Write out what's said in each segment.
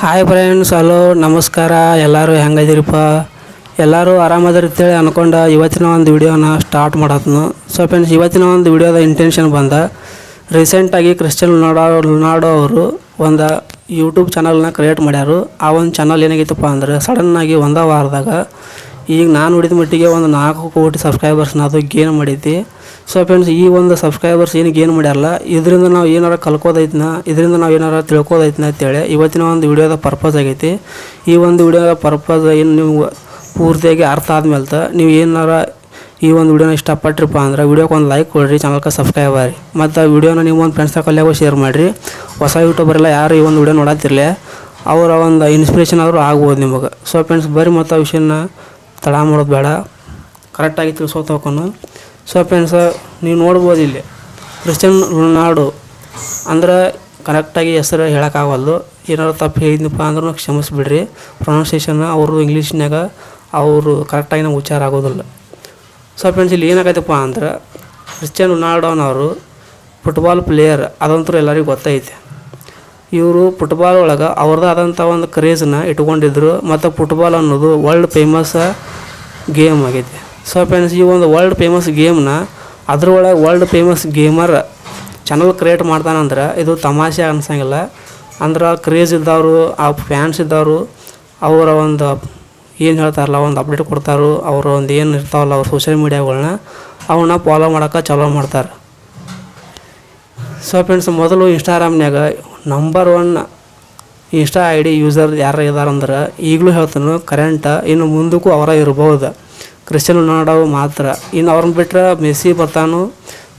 Hi friends hello ನಮಸ್ಕಾರ. ಎಲ್ಲರೂ ಹೆಂಗದಿರಿಪ್ಪ ಎಲ್ಲರೂ ಆರಾಮದಿರ್ತೇಳಿ ಅನ್ಕೊಂಡ ಇವತ್ತಿನ ಒಂದು ವಿಡಿಯೋನ ಸ್ಟಾರ್ಟ್ ಮಾಡತ್ನು. ಸೊ ಫ್ರೆಂಡ್ಸ್ ಇವತ್ತಿನ ಒಂದು ವಿಡಿಯೋದ ಇಂಟೆನ್ಷನ್ ಬಂದ ರೀಸೆಂಟಾಗಿ ಕ್ರಿಶ್ಚಿಯನ್ ರೊನಾಲ್ಡೋ ಅವರು ಒಂದು ಯೂಟ್ಯೂಬ್ ಚಾನಲ್ನ ಕ್ರಿಯೇಟ್ ಮಾಡ್ಯಾರು. ಆ ಒಂದು ಚಾನಲ್ ಏನಾಗಿತ್ತಪ್ಪ ಅಂದ್ರೆ ಸಡನ್ನಾಗಿ ಒಂದೇ ವಾರದಾಗ, ಈಗ ನಾನು ಹಿಡಿದ ಮಟ್ಟಿಗೆ ಒಂದು ನಾಲ್ಕು ಕೋಟಿ ಸಬ್ಸ್ಕ್ರೈಬರ್ಸ್ನ ಅದು ಗೇನ್ ಮಾಡೈತಿ ಸೊ ಫ್ರೆಂಡ್ಸ್ ಈ ಒಂದು ಸಬ್ಸ್ಕ್ರೈಬರ್ಸ್ ಏನು ಗೇನ್ ಮಾಡ್ಯಾರಲ್ಲ, ಇದರಿಂದ ನಾವು ಏನಾರ ಕಲ್ಕೋದೈತಿನ, ಇದರಿಂದ ನಾವು ಏನಾರ ತಿಳ್ಕೋದೈತಿನ ಅಂತೇಳಿ ಇವತ್ತಿನ ಒಂದು ವಿಡಿಯೋದ ಪರ್ಪಸ್ ಆಗೈತಿ. ಈ ಒಂದು ವಿಡಿಯೋದ ಪರ್ಪಸ್ ಏನು ನೀವು ಪೂರ್ತಿಯಾಗಿ ಅರ್ಥ ಆದ್ಮೇಲೆ ನೀವು ಏನಾರ ಈ ಒಂದು ವಿಡಿಯೋನ ಇಷ್ಟಪಟ್ಟಿರಪ್ಪ ಅಂದ್ರೆ ವಿಡಿಯೋಕ್ಕೆ ಒಂದು ಲೈಕ್ ಕೊಡ್ರಿ ಚಾನಲ್ಗೆ ಸಬ್ಸ್ಕ್ರೈಬ್ ಆಗಿ ಮತ್ತು ವಿಡಿಯೋನ ನೀವು ಒಂದು ಫ್ರೆಂಡ್ಸ್ ಕಲ್ಯಾಗೂ ಶೇರ್ ಮಾಡಿರಿ. ಹೊಸ ಯೂಟ್ಯೂಬರೆಲ್ಲ ಯಾರು ಈ ಒಂದು ವಿಡಿಯೋ ನೋಡತ್ತಿರಲಿ ಅವರ ಒಂದು ಇನ್ಸ್ಪಿರೇಷನ್ ಆದರೂ ಆಗ್ಬೋದು ನಿಮಗೆ. ಸೊ ಫ್ರೆಂಡ್ಸ್ ಬರೀ ಮತ್ತು ಆ ವಿಷಯನ ತಡ ಮಾಡೋದು ಬೇಡ. ಕರೆಕ್ಟಾಗಿ ತಿಳ್ಸೋತ ಹೋಗೋನು ಸೊ ಫ್ರೆಂಡ್ಸ್ ನೀವು ನೋಡ್ಬೋದು ಇಲ್ಲಿ ಕ್ರಿಶ್ಚಿಯನ್ ರೊನಾಲ್ಡೋ ಅಂದ್ರೆ ಕರೆಕ್ಟಾಗಿ ಹೆಸರು ಹೇಳೋಕ್ಕಾಗಲ್ದು. ಏನಾರು ತಪ್ಪು ಹೇಳಿದ್ನಪ್ಪ ಅಂದ್ರೂ ಕ್ಷಮಿಸ್ಬಿಡ್ರಿ. ಪ್ರೊನೌನ್ಸಿಯೇಷನ್ ಅವರು ಇಂಗ್ಲೀಷ್ನಾಗ ಅವರು ಕರೆಕ್ಟಾಗಿ ನಮ್ಗೆ ಉಚ್ಚಾರ ಆಗೋದಿಲ್ಲ. ಸೊ ಫ್ರೆಂಡ್ಸ್ ಇಲ್ಲಿ ಏನಾಗೈತಪ್ಪ ಅಂದ್ರೆ ಕ್ರಿಶ್ಚಿಯನ್ ರೊನಾಲ್ಡೋನವರು ಫುಟ್ಬಾಲ್ ಪ್ಲೇಯರ್ ಅದಂತೂ ಎಲ್ಲರಿಗೂ ಗೊತ್ತೈತೆ. ಇವರು ಫುಟ್ಬಾಲ್ ಒಳಗೆ ಅವ್ರದ್ದು ಆದಂಥ ಒಂದು ಕ್ರೇಜನ್ನ ಇಟ್ಕೊಂಡಿದ್ರು. ಮತ್ತು ಫುಟ್ಬಾಲ್ ಅನ್ನೋದು ವರ್ಲ್ಡ್ ಫೇಮಸ್ ಗೇಮ್ ಆಗೈತೆ. ಸೊ ಫ್ರೆಂಡ್ಸ್ ಈ ಒಂದು ವರ್ಲ್ಡ್ ಫೇಮಸ್ ಗೇಮ್ನ ಅದ್ರೊಳಗೆ world famous gamer channel create ಮಾಡ್ತಾನಂದ್ರೆ ಇದು ತಮಾಷೆ ಅನ್ಸಂಗಿಲ್ಲ. ಅಂದ್ರೆ ಕ್ರೇಜ್ ಇದ್ದವರು, ಆ ಫ್ಯಾನ್ಸ್ ಇದ್ದವರು, ಅವರ ಒಂದು ಏನು ಹೇಳ್ತಾರಲ್ಲ, ಒಂದು ಅಪ್ಡೇಟ್ ಕೊಡ್ತಾರೋ, ಅವ್ರ ಒಂದು ಏನು ಇರ್ತಾವಲ್ಲ, ಅವ್ರ ಸೋಷಿಯಲ್ ಮೀಡಿಯಾಗಳನ್ನ ಅವನ್ನ ಫಾಲೋ ಮಾಡೋಕೆ ಚಾಲೋ ಮಾಡ್ತಾರೆ. ಸೊ ಫ್ರೆಂಡ್ಸ್ ಮೊದಲು ಇನ್ಸ್ಟಾಗ್ರಾಮ್ನ್ಯಾಗ number one insta I D user ಯಾರು ಇದಾರಂದ್ರೆ ಈಗಲೂ ಹೇಳ್ತಾನೆ ಕರೆಂಟ್ ಇನ್ನು ಮುಂದಕ್ಕೂ ಅವರ ಇರ್ಬೋದು ಕ್ರಿಶ್ಚಿಯನ್ ರೊನಾಲ್ಡೋ ಮಾತ್ರ. ಇನ್ನು ಅವ್ರನ್ನ ಬಿಟ್ಟರೆ ಮೆಸ್ಸಿ ಬರ್ತಾನು,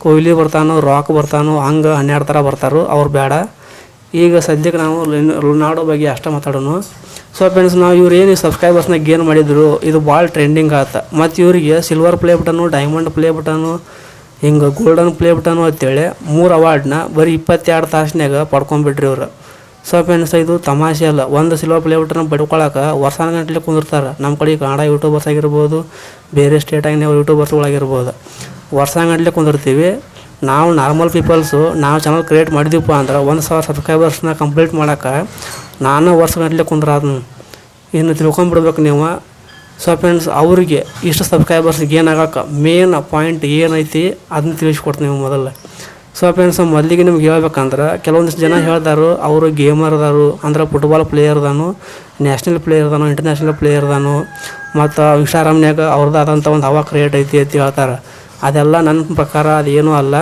ಕೊಹ್ಲಿ ಬರ್ತಾನು, ರಾಕ್ ಬರ್ತಾನು, ಹಂಗೆ ಹನ್ನೆರಡು ಥರ ಬರ್ತಾರೋ, ಅವ್ರು ಬೇಡ. ಈಗ ಸದ್ಯಕ್ಕೆ ನಾವು ರೊನಾಲ್ಡೋ ಬಗ್ಗೆ ಅಷ್ಟೇ ಮಾತಾಡೋಣ. ಸೊ ಫ್ರೆಂಡ್ಸ್ ನಾವು ಇವ್ರು ಏನು ಸಬ್ಸ್ಕ್ರೈಬರ್ಸ್ನ ಗೇನ್ ಮಾಡಿದ್ರು, ಇದು ಭಾಳ ಟ್ರೆಂಡಿಂಗ್ ಆತ. ಮತ್ತು ಇವರಿಗೆ silver play button diamond play button ಹಿಂಗೆ ಗೋಲ್ಡನ್ ಪ್ಲೇ ಬಟನು ಅಂತೇಳಿ ಮೂರು ಅವಾರ್ಡ್ನ ಬರೀ ಇಪ್ಪತ್ತೆರಡು ತಾಸಿನಾಗ ಪಡ್ಕೊಂಬಿಟ್ರಿ ಇವ್ರು. ಸೊ ಫ್ರೆಂಡ್ಸ್, ಇದು ತಮಾಷೆ ಅಲ್ಲ. ಒಂದು ಸಿಲ್ವರ್ ಪ್ಲೇ ಬಟನ್ ವರ್ಷಾನ ಗಂಟಲೆ ಕುಂದಿರ್ತಾರೆ. ನಮ್ಮ ಕಡೆ ಕನ್ನಡ ಯೂಟ್ಯೂಬರ್ಸ್ ಆಗಿರ್ಬೋದು, ಬೇರೆ ಸ್ಟೇಟಾಗಿನ ಯೂಟ್ಯೂಬರ್ಸ್ಗಳಾಗಿರ್ಬೋದು ವರ್ಷಾನುಗಟ್ಟಲೆ ಕುಂದಿರ್ತೀವಿ. ನಾವು ನಾರ್ಮಲ್ ಪೀಪಲ್ಸು ನಾವು ಚಾನಲ್ ಕ್ರಿಯೇಟ್ ಮಾಡಿದೀವಪ್ಪ ಅಂದ್ರೆ ಒಂದು ಸಾವಿರ ಸಬ್ಸ್ಕ್ರೈಬರ್ಸ್ನ ಕಂಪ್ಲೀಟ್ ಮಾಡೋಕೆ ನಾನು ವರ್ಷಗಟ್ಟಲೆ ಕುಂದ್ರಾದ್ನು. ಇನ್ನು ತಿಳ್ಕೊಂಬಿಡ್ಬೇಕು ನೀವು. ಸೊ ಫ್ರೆಂಡ್ಸ್ ಅವರಿಗೆ ಇಷ್ಟು ಸಬ್ಸ್ಕ್ರೈಬರ್ಸ್ಗೆ ಏನಾಗಕ್ಕೆ ಮೇನ್ ಪಾಯಿಂಟ್ ಏನೈತಿ? ಅದನ್ನ ತಿಳಿಸ್ಕೊಡ್ತೀನಿ ನೀವು ಮೊದಲು ಸೊ ಫ್ರೆಂಡ್ಸ್ ಮೊದಲಿಗೆ ನಿಮ್ಗೆ ಹೇಳ್ಬೇಕಂದ್ರೆ ಕೆಲವೊಂದಿಷ್ಟು ಜನ ಹೇಳ್ದಾರು, ಅವರು ಗೇಮರ್ ಅದಾರು, ಅಂದ್ರೆ ಫುಟ್ಬಾಲ್ ಪ್ಲೇಯರ್ ಅದಾನು ನ್ಯಾಷನಲ್ ಪ್ಲೇಯರ್ ಅದಾನು ಇಂಟರ್ನ್ಯಾಷನಲ್ ಪ್ಲೇಯರ್ ಅದಾನು, ಮತ್ತು ಇನ್ಸ್ಟಾಗ್ರಾಮ್ನ್ಯಾಗ ಅವ್ರದ್ದು ಆದಂಥ ಒಂದು ಹವಾ ಕ್ರಿಯೇಟ್ ಐತಿ ಅಂತ ಹೇಳ್ತಾರೆ ಅದೆಲ್ಲ ನನ್ನ ಪ್ರಕಾರ ಅದೇನೂ ಅಲ್ಲ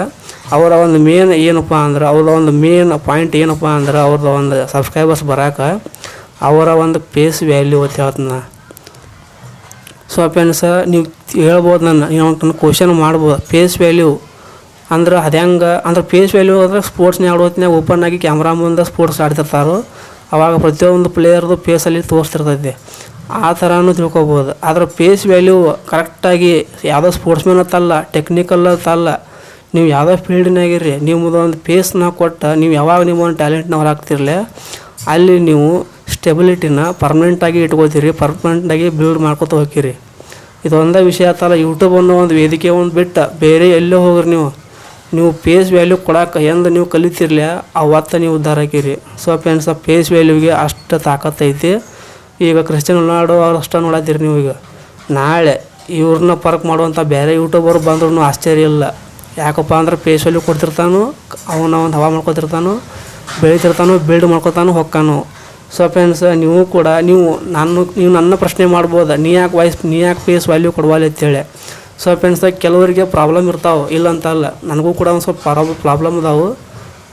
ಅವರ ಒಂದು ಮೇನ್ ಏನಪ್ಪ ಅಂದ್ರೆ ಅವ್ರ ಒಂದು ಮೇನ್ ಪಾಯಿಂಟ್ ಏನಪ್ಪ ಅಂದ್ರೆ ಅವ್ರದ್ದು ಒಂದು ಸಬ್ಸ್ಕ್ರೈಬರ್ಸ್ ಬರೋಕೆ ಅವರ ಒಂದು ಪೇಸ್ ವ್ಯಾಲ್ಯೂ ಅಂತ ಹೇಳ್ತೀನಿ. ಸೊ ಫ್ರೆಂಡ್ಸ ನೀವು ಹೇಳ್ಬೋದು ನನ್ನ, ನೀವು ಕ್ವಶನ್ ಮಾಡ್ಬೋದು ಪೇಸ್ ವ್ಯಾಲ್ಯೂ ಅಂದ್ರೆ ಅದು ಹೆಂಗೆ, ಅಂದ್ರೆ ಫೇಸ್ ವ್ಯಾಲ್ಯೂ ಅಂದ್ರೆ ಸ್ಪೋರ್ಟ್ಸ್ನ ಆಡೋ ಓಪನ್ ಆಗಿ ಕ್ಯಾಮ್ರಾ ಮುಂದೆ ಸ್ಪೋರ್ಟ್ಸ್ ಆಡ್ತಿರ್ತಾರೆ. ಅವಾಗ ಪ್ರತಿಯೊಂದು ಪ್ಲೇಯರ್ದು ಪೇಸಲ್ಲಿ ತೋರಿಸ್ತಿರ್ತೈತಿ. ಆ ಥರನೂ ತಿಳ್ಕೊಬೋದು. ಆದ್ರೆ ಫೇಸ್ ವ್ಯಾಲ್ಯೂ ಕರೆಕ್ಟಾಗಿ ಯಾವುದೋ ಸ್ಪೋರ್ಟ್ಸ್ಮನ್ ಅತ್ತಲ್ಲ ಟೆಕ್ನಿಕಲ್ ಅತ್ತಲ್ಲ ನೀವು ಯಾವುದೋ ಫೀಲ್ಡ್ನಾಗಿರ್ರಿ ನಿಮ್ಮದು ಒಂದು ಫೇಸ್ನ ಕೊಟ್ಟು, ನೀವು ಯಾವಾಗ ನಿಮ್ಮ ಒಂದು ಟ್ಯಾಲೆಂಟ್ನ ಹೊರಾಗ್ತಿರಲಿ ಅಲ್ಲಿ ನೀವು ಸ್ಟೆಬಿಲಿಟಿನ ಪರ್ಮನೆಂಟಾಗಿ ಇಟ್ಕೊತೀರಿ ಪರ್ಮನೆಂಟಾಗಿ ಬಿಲ್ಡ್ ಮಾಡ್ಕೊತ ಹೋಗ್ತೀರಿ. ಇದೊಂದೇ ವಿಷಯ ಅತ್ತಲ್ಲ ಯೂಟ್ಯೂಬ್ ಅನ್ನೋ ಒಂದು ವೇದಿಕೆ ಒಂದು ಬಿಟ್ಟು, ಬೇರೆ ಎಲ್ಲೋ ಹೋಗ್ರಿ ನೀವು. ನೀವು ಪೇಸ್ ವ್ಯಾಲ್ಯೂ ಕೊಡಕ್ಕೆ ಎಂದು ನೀವು ಕಲಿತಿರ್ಲಿ ಅವತ್ತ ನೀವು ಉದ್ಧಾರ ಹಾಕಿರಿ. ಸೊ ಫ್ರೆಂಡ್ಸ್ ಪೇಸ್ ವ್ಯಾಲ್ಯೂಗೆ ಅಷ್ಟು ತಾಕತ್ತೈತಿ ಈಗ ಕ್ರಿಶ್ಚಿಯನ್ ರೊನಾಲ್ಡೋ ಅವ್ರು ಅಷ್ಟ ನೋಡತ್ತೀರಿ ನೀವು ಈಗ. ನಾಳೆ ಇವ್ರನ್ನ ಪರ್ಕ್ ಮಾಡುವಂಥ ಬೇರೆ ಯೂಟ್ಯೂಬರ್ ಬಂದ್ರೂ ಆಶ್ಚರ್ಯ ಇಲ್ಲ. ಯಾಕಪ್ಪ ಅಂದ್ರೆ ಪೇಸ್ ವ್ಯಾಲ್ಯೂ ಕೊಡ್ತಿರ್ತಾನು, ಅವನ ಒಂದು ಹವಾ ಮಾಡ್ಕೊತಿರ್ತಾನು, ಬೆಳಿತಿರ್ತಾನು ಬಿಲ್ಡ್ ಮಾಡ್ಕೊತಾನು, ಹೊಕ್ಕಾನು. ಸೊ ಫ್ರೆಂಡ್ಸ್ ನೀವು ಕೂಡ, ನೀವು ನಾನು ನೀವು ನನ್ನ ಪ್ರಶ್ನೆ ಮಾಡ್ಬೋದು? ನೀ ಯಾಕೆ ವಾಯ್ಸ್ ನೀ ಯಾಕೆ ಪೇಸ್ ವ್ಯಾಲ್ಯೂ ಕೊಡವಲ್ಲ ಅಂತೇಳಿ. ಸೊ ಫ್ರೆಂಡ್ಸ್ ಕೆಲವರಿಗೆ ಪ್ರಾಬ್ಲಮ್ ಇರ್ತಾವೆ, ಇಲ್ಲ ಅಂತ ಅಲ್ಲ. ನನಗೂ ಕೂಡ ಒಂದು ಸ್ವಲ್ಪ ಪ್ರಾಬ್ ಪ್ರಾಬ್ಲಮ್ ಇದಾವೆ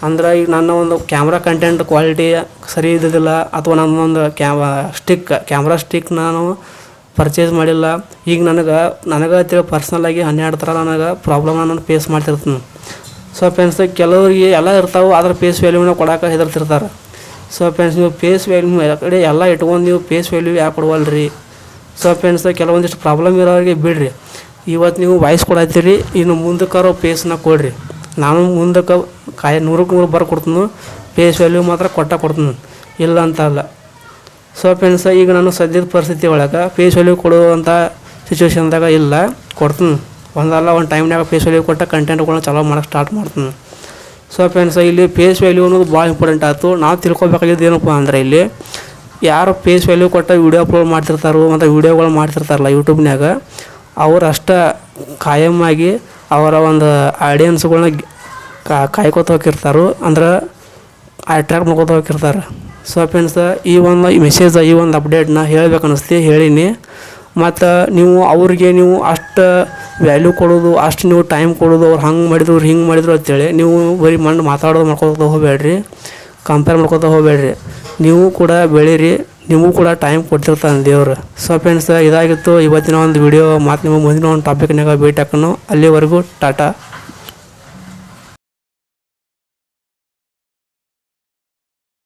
ಅಂದ್ರೆ ಈಗ ನನ್ನ ಒಂದು ಕ್ಯಾಮ್ರಾ ಕಂಟೆಂಟ್ ಕ್ವಾಲಿಟಿ ಸರಿ ಇದ್ದಿದ್ದಿಲ್ಲ, ಅಥವಾ ನನ್ನೊಂದು ಕ್ಯಾಮ ಸ್ಟಿಕ್ ಕ್ಯಾಮ್ರಾ ಸ್ಟಿಕ್ ನಾನು ಪರ್ಚೇಸ್ ಮಾಡಿಲ್ಲ. ಈಗ ನನಗೆ ನನಗೆ ತಿಳಿ ಪರ್ಸ್ನಲಾಗಿ ಹನ್ನೆರಡು ಥರ ನನಗೆ ಪ್ರಾಬ್ಲಮ್ ನಾನು ಫೇಸ್ ಮಾಡ್ತಿರ್ತೀನಿ. ಸೊ ಫ್ರೆಂಡ್ಸ್ ಕೆಲವರಿಗೆ ಎಲ್ಲ ಇರ್ತಾವೆ, ಆದ್ರೆ ಫೇಸ್ ವ್ಯಾಲ್ಯೂನ ಕೊಡೋಕೆ ಹೆದರ್ತಿರ್ತಾರೆ. ಸೊ ಫ್ರೆಂಡ್ಸ್ ನೀವು ಫೇಸ್ ವ್ಯಾಲ್ಯೂ ಕಡೆ ಎಲ್ಲ ಇಟ್ಕೊಂಡು ನೀವು ಫೇಸ್ ವ್ಯಾಲ್ಯೂ ಯಾಕೆ ಕೊಡವಲ್ರಿ? ಸೊ ಫ್ರೆಂಡ್ಸ್ ಕೆಲವೊಂದಿಷ್ಟು ಪ್ರಾಬ್ಲಮ್ ಇರೋರಿಗೆ ಬಿಡ್ರಿ. ಇವತ್ತು ನೀವು ವಾಯ್ಸ್ ಕೊಡತ್ತೀರಿ ಇನ್ನು ಮುಂದಕ್ಕಾರ ಪೇಸ್ನ ಕೊಡ್ರಿ. ನಾನು ಮುಂದಕ್ಕೆ ಕಾಯ ನೂರಕ್ಕೆ ನೂರು ಬರ ಕೊಡ್ತೀನಿ ಪೇಸ್ ವ್ಯಾಲ್ಯೂ ಮಾತ್ರ ಕೊಟ್ಟ ಕೊಡ್ತೀನಿ. ಇಲ್ಲ ಅಂತ ಅಲ್ಲ. ಸೊ ಫ್ರೆಂಡ್ಸ್ ಈಗ ನಾನು ಸದ್ಯದ ಪರಿಸ್ಥಿತಿ ಒಳಗೆ ಫೇಸ್ ವ್ಯಾಲ್ಯೂ ಕೊಡುವಂಥ ಸಿಚುವೇಶನ್ದಾಗ ಇಲ್ಲ, ಕೊಡ್ತೀನಿ. ಒಂದಲ್ಲ, ಒಂದು ಟೈಮ್ನಾಗ ಫೇಸ್ ವ್ಯಾಲ್ಯೂ ಕೊಟ್ಟ ಕಂಟೆಂಟ್ಗಳನ್ನ ಚಲೋ ಮಾಡೋಕ್ಕೆ ಸ್ಟಾರ್ಟ್ ಮಾಡ್ತೀನಿ. ಸೊ ಫ್ರೆಂಡ್ಸ್ ಇಲ್ಲಿ ಪೇಸ್ ವ್ಯಾಲ್ಯೂ ಅನ್ನೋದು ಭಾಳ ಇಂಪಾರ್ಟೆಂಟ್ ಆಯಿತು. ನಾವು ತಿಳ್ಕೊಬೇಕಾಗಿದ್ದು ಏನಪ್ಪ ಅಂದ್ರೆ ಇಲ್ಲಿ, ಯಾರು ಪೇಸ್ ವ್ಯಾಲ್ಯೂ ಕೊಟ್ಟ ವೀಡಿಯೋ ಅಪ್ಲೋಡ್ ಮಾಡ್ತಿರ್ತಾರೋ ಅಂತ ವೀಡಿಯೋಗಳು ಮಾಡ್ತಿರ್ತಾರಲ್ಲ ಯೂಟ್ಯೂಬ್ನ್ಯಾಗ ಅವ್ರು ಅಷ್ಟೇ ಕಾಯಮಾಗಿ ಅವರ ಒಂದು ಆಡಿಯನ್ಸ್ಗಳ್ನ ಕಾಯ್ಕೋತ ಹೋಗಿರ್ತಾರೆ. ಅಂದ್ರೆ ಅಟ್ರ್ಯಾಕ್ಟ್ ಮಾಡ್ಕೊತ ಹೋಗಿರ್ತಾರೆ. ಸೊ ಫ್ರೆಂಡ್ಸ್ ಈ ಒಂದು ಮೆಸೇಜ್ ಈ ಒಂದು ಅಪ್ಡೇಟ್ನ ಹೇಳ್ಬೇಕು ಅನ್ನಿಸ್ತಿ ಹೇಳೀನಿ. ಮತ್ತು ನೀವು ಅವ್ರಿಗೆ ನೀವು ಅಷ್ಟು ವ್ಯಾಲ್ಯೂ ಕೊಡೋದು, ಅಷ್ಟು ನೀವು ಟೈಮ್ ಕೊಡೋದು, ಅವ್ರು ಹಂಗೆ ಮಾಡಿದ್ರು ಅವ್ರು ಹಿಂಗೆ ಮಾಡಿದ್ರು ಅಂತೇಳಿ ನೀವು ಬರೀ ಮಣ್ಣು ಮಾತಾಡೋದು ಮಾಡ್ಕೊತ ಹೋಗಬೇಡ್ರಿ. ಕಂಪೇರ್ ಮಾಡ್ಕೊತ ಹೋಗಬೇಡ್ರಿ. ನೀವು ಕೂಡ ಬೆಳೀರಿ. ನಿಮಗೂ ಕೂಡ ಟೈಮ್ ಕೊಡ್ತಿರ್ತಾನೆ ದೇವರು. ಸೊ ಫ್ರೆಂಡ್ಸ್ ಇದಾಗಿತ್ತು ಇವತ್ತಿನ ಒಂದು ವಿಡಿಯೋ ಮತ್ತು ನಿಮ್ಮ ಮುಂದಿನ ಒಂದು ಟಾಪಿಕ್ನಾಗ ಭೇಟಿ ಹಾಕೋಣ ಅಲ್ಲಿವರೆಗೂ ಟಾಟಾ.